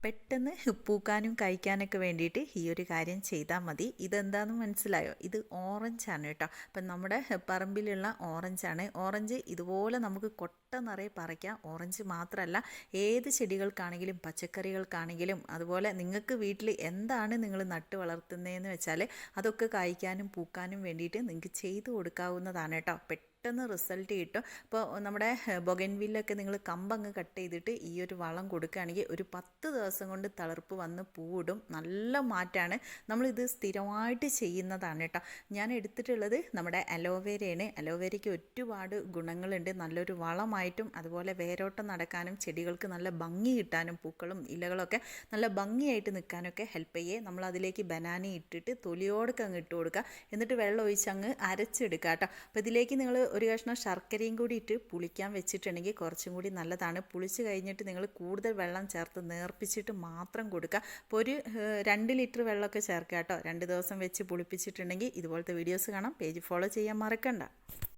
പെട്ടെന്ന് പൂക്കാനും കഴിക്കാനൊക്കെ വേണ്ടിയിട്ട് ഈ ഒരു കാര്യം ചെയ്താൽ മതി. ഇതെന്താണെന്ന് മനസ്സിലായോ? ഇത് ഓറഞ്ചാണ് കേട്ടോ. അപ്പം നമ്മുടെ പറമ്പിലുള്ള ഓറഞ്ചാണ്. ഓറഞ്ച് ഇതുപോലെ നമുക്ക് കൊട്ട നിറയെ പറിക്കാം. ഓറഞ്ച് മാത്രമല്ല ഏത് ചെടികൾക്കാണെങ്കിലും പച്ചക്കറികൾക്കാണെങ്കിലും അതുപോലെ നിങ്ങൾക്ക് വീട്ടിൽ എന്താണ് നിങ്ങൾ നട്ട് വളർത്തുന്നതെന്ന് വെച്ചാൽ അതൊക്കെ കായ്ക്കാനും പൂക്കാനും വേണ്ടിയിട്ട് നിങ്ങൾക്ക് ചെയ്തു കൊടുക്കാവുന്നതാണ് കേട്ടോ. റിസൾട്ട് കിട്ടും. ഇപ്പോൾ നമ്മുടെ ബൊഗൻവില്ലൊക്കെ നിങ്ങൾ കമ്പങ്ങ് കട്ട് ചെയ്തിട്ട് ഈ ഒരു വളം കൊടുക്കുകയാണെങ്കിൽ ഒരു പത്ത് ദിവസം കൊണ്ട് തളിർപ്പ് വന്ന് പൂവിടും. നല്ല മാറ്റമാണ് നമ്മളിത് സ്ഥിരമായിട്ട് ചെയ്യുന്നതാണ് കേട്ടോ. ഞാൻ എടുത്തിട്ടുള്ളത് നമ്മുടെ അലോവേരയാണ്. അലോവേരയ്ക്ക് ഒരുപാട് ഗുണങ്ങളുണ്ട്. നല്ലൊരു വളമായിട്ടും അതുപോലെ വേരോട്ടം നടക്കാനും ചെടികൾക്ക് നല്ല ഭംഗി കിട്ടാനും പൂക്കളും ഇലകളൊക്കെ നല്ല ഭംഗിയായിട്ട് നിൽക്കാനൊക്കെ ഹെൽപ്പ് ചെയ്യേ. നമ്മൾ അതിലേക്ക് ബനാന ഇട്ടിട്ട് തൊലിയോടൊക്കെ അങ്ങ് ഇട്ട് കൊടുക്കുക. എന്നിട്ട് വെള്ളം ഒഴിച്ച് അങ്ങ് അരച്ചെടുക്കുക കേട്ടോ. അപ്പോൾ ഇതിലേക്ക് നിങ്ങൾ ഒരു കഷ്ണം ശർക്കരയും കൂടി ഇട്ട് പുളിക്കാൻ വെച്ചിട്ടുണ്ടെങ്കിൽ കുറച്ചും കൂടി നല്ലതാണ്. പുളിച്ച് കഴിഞ്ഞിട്ട് നിങ്ങൾ കൂടുതൽ വെള്ളം ചേർത്ത് നേർപ്പിച്ചിട്ട് മാത്രം കൊടുക്കുക. അപ്പോൾ ഒരു രണ്ട് ലിറ്റർ വെള്ളമൊക്കെ ചേർക്കുക കേട്ടോ. രണ്ട് ദിവസം വെച്ച് പുളിപ്പിച്ചിട്ടുണ്ടെങ്കിൽ ഇതുപോലത്തെ വീഡിയോസ് കാണാം. പേജ് ഫോളോ ചെയ്യാൻ മറക്കണ്ട.